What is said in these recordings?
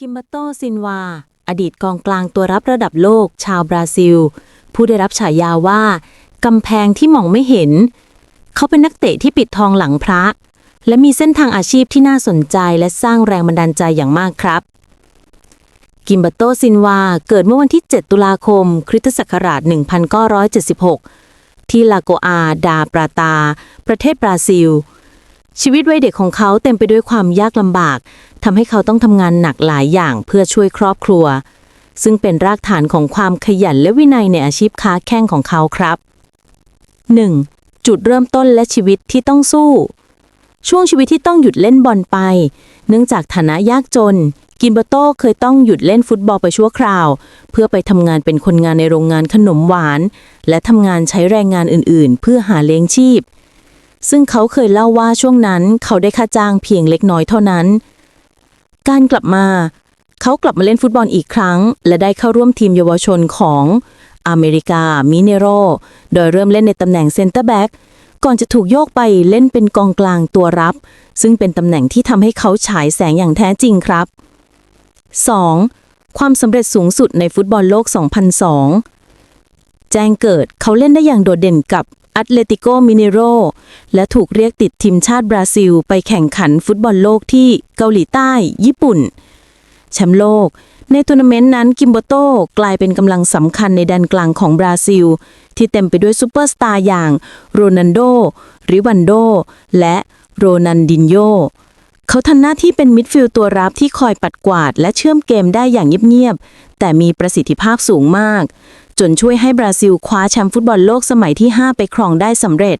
กิมบัตโตซินวา อดีตกองกลางตัวรับระดับโลก ชาวบราซิล ผู้ได้รับฉายาว่า กำแพงที่มองไม่เห็น เขาเป็นนักเตะที่ปิดทองหลังพระ และมีเส้นทางอาชีพที่น่าสนใจและสร้างแรงบันดาลใจอย่างมากครับ กิมบัตโตซินวา เกิดเมื่อวันที่ 7 ตุลาคม คริสตศักราช 1976 ที่ลาโกอา ดาปราตา ประเทศบราซิล ชีวิตวัยเด็กของเขาเต็มไปด้วยความยากลำบากทำให้เขาต้องทำงานหนักหลายอย่างเพื่อช่วยครอบครัว ซึ่งเป็นรากฐานของความขยันและวินัยในอาชีพค้าแข่งของเขาครับ 1. จุดเริ่มต้นและชีวิตที่ต้องสู้ ช่วงชีวิตที่ต้องหยุดเล่นบอลไป เนื่องจากฐานะยากจน กินเบโต้เคยต้องหยุดเล่นฟุตบอลไปชั่วคราว เพื่อไปทำงานเป็นคนงานในโรงงานขนมหวาน และทำงานใช้แรงงานอื่น ๆ เพื่อหาเลี้ยงชีพ ซึ่งเขาเคยเล่าว่าช่วงนั้นเขาได้ค่าจ้างเพียงเล็กน้อยเท่านั้น การกลับมา เขากลับมาเล่นฟุตบอลอีกครั้ง และได้เข้าร่วมทีมเยาวชนของอเมริกามิเนโร โดยเริ่มเล่นในตำแหน่งเซนเตอร์แบ็กก่อนจะถูกโยกไปเล่นเป็นกองกลางตัวรับ ซึ่งเป็นตำแหน่งที่ทำให้เขาฉายแสงอย่างแท้จริงครับ 2. ความสำเร็จสูงสุดในฟุตบอลโลก 2002 แจ้งเกิดเขาเล่นได้อย่างโดดเด่นกับ อ t เลติโกมิเนโรและถูกเรียกติดทีมชาติบราซิล ไปแข่งขันฟุตบอลโลกที่เกาหลีใต้ ญี่ปุ่น แชมป์โลก ในทัวร์นาเมนต์นั้นกิมโบโตกลายเป็นกำลังสำคัญในแดนกลางของบราซิล ที่เต็มไปด้วยซูเปอร์สตาร์อย่างโรนันโด ริวันโด และโรนันดินโยเขาทำหน้าที่เป็นมิดฟิลด์ตัวรับที่คอยปัดกวาด และเชื่อมเกมได้อย่างเงียบๆ แต่มีประสิทธิภาพสูงมาก จนช่วยให้บราซิลคว้าแชมป์ฟุตบอลโลกสมัยที่ 5 ไปครองได้สำเร็จ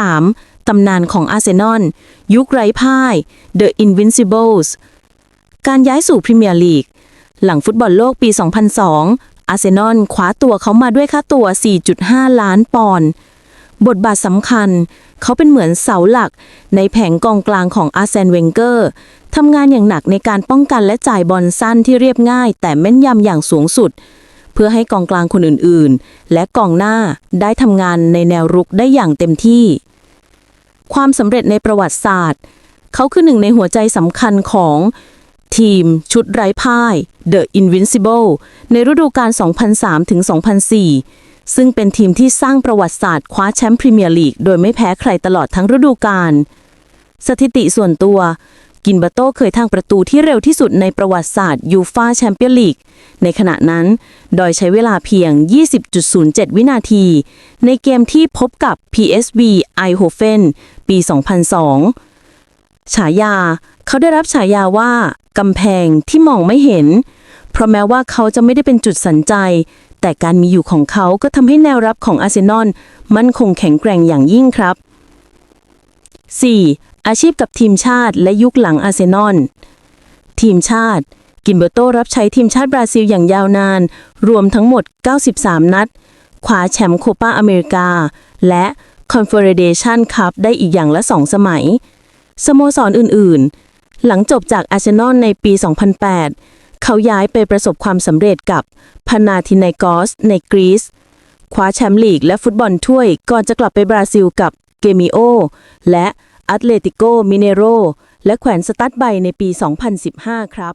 3. ตำนานของอาร์เซนอลยุคไร้พ่าย The Invincibles การย้ายสู่พรีเมียร์ลีก หลังฟุตบอลโลกปี 2002 อาร์เซนอลคว้าตัวเขามาด้วยค่าตัว 4.5 ล้านปอนด์บทบาทสำคัญ เขาเป็นเหมือนเสาหลัก ในแผงกองกลางของอาร์เซนเวงเกอร์ทำงานอย่างหนักในการป้องกันและจ่ายบอลสั้นที่เรียบง่าย แต่แม่นยำอย่างสูงสุด พื่อให้กองกลางคนอื่นๆ และกองหน้าได้ทำงานในแนวรุกได้อย่างเต็มที่ ความสำเร็จในประวัติศาสตร์ เขาคือหนึ่งในหัวใจสำคัญของทีมชุดไร้พ่าย The Invincible ในฤดูกาล 2003 ถึง 2004 ซึ่งเป็นทีมที่สร้างประวัติศาสตร์คว้าแชมป์พรีเมียร์ลีกโดยไม่แพ้ใครตลอดทั้งฤดูกาล สถิติส่วนตัว กินบาโต้เคยทางประตูที่เร็วที่สุดในประวัติศาสตร์ยูฟาแชมเปี้ยนลีก ในขณะนั้นโดยใช้เวลาเพียง 20.07 วินาที ในเกมที่พบกับ PSV Eindhoven ปี 2002 ฉายา เขาได้รับฉายาว่ากำแพงที่มองไม่เห็น เพราะแม้ว่าเขาจะไม่ได้เป็นจุดสนใจ แต่การมีอยู่ของเขาก็ทำให้แนวรับของอาร์เซนอลมั่นคงแข็งแกร่งอย่างยิ่งครับ 4. อาชีพกับทีมชาติและยุคหลังอาร์เซนอลทีมชาติ กินเบอร์โตรับใช้ทีมชาติบราซิลอย่างยาวนาน รวมทั้งหมด 93 นัดคว้าแชมป์โคปาอเมริกา และ Confederation Cup ได้อีกอย่างละสองสมัย สโมสรอื่น ๆ หลังจบจากอาร์เซนอลในปี 2008 เขาย้ายไปประสบความสำเร็จกับพานาธิไนกอสในกรีซคว้าแชมป์ลีกและฟุตบอลถ้วยก่อนจะกลับไปบราซิลกับเกมิโอและอ t เลติโกมิเนโรและแขวนสตัดใบในปี 2015 ครับ